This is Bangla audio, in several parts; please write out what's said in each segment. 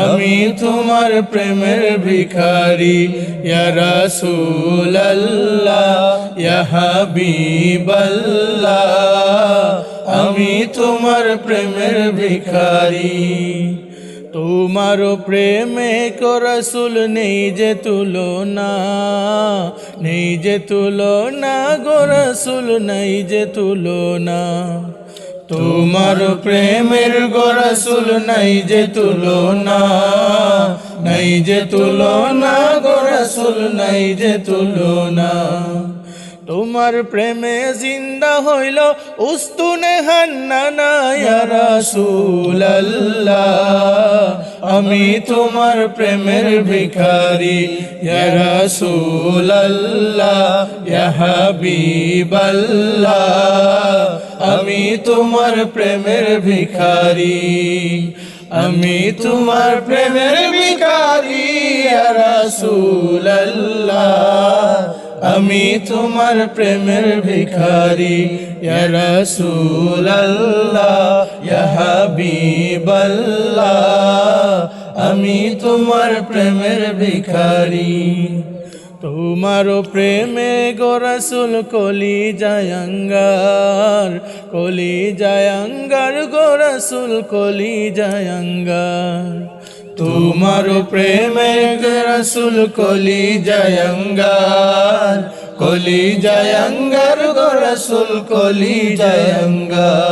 আমি তোমার প্রেমের ভিখারি, ইয়া ইয়া হাবিবাল্লাহ। আমি তোমার প্রেমের ভিখারি। তোমার প্রেমে রসুল নেই যে তুলনা, নেই যে তুলনা গো রসুল, নেই যে তুলনা। তোমার প্রেমের গোরসুল নাই যে তুলনা, নাই যে তুলনা গোরসুল নাই যে তুলনা। তোমার প্রেমে জিন্দা হইল উস্তুনে হান্নানা, ইয়া রাসূলুল্লাহ। আমি তোমার প্রেমের ভিখারি, ইয়া রাসূলুল্লাহ, ইয়া হাবিবাল্লাহ। আমি তোমার প্রেমের ভিখারি, আমি তোমার প্রেমের ভিখারি, ইয়া রাসূলুল্লাহ। আমি তোমার প্রেমের ভিখারি, ইয়া রাসূলুল্লাহ, ইয়া হাবিবাল্লাহ। আমি তোমার প্রেমের ভিখারি। তোমার প্রেমে গো রসুল কলি জায়ঙ্গার কলি জায়ঙ্গার গো রসুল কলি জায়ঙ্গার তোমার প্রেমে গো রসুল কলি জায়ঙ্গার কলি জায়ঙ্গার গো রসুল কলি জায়ঙ্গার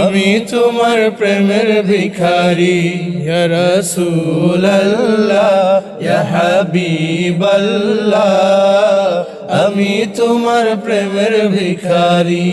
আমি তোমার প্রেমের ভিখারি ইয়া রাসূলুল্লাহ ইয়া হাবিবাল্লাহ। আমি তোমার প্রেমের ভিখারি।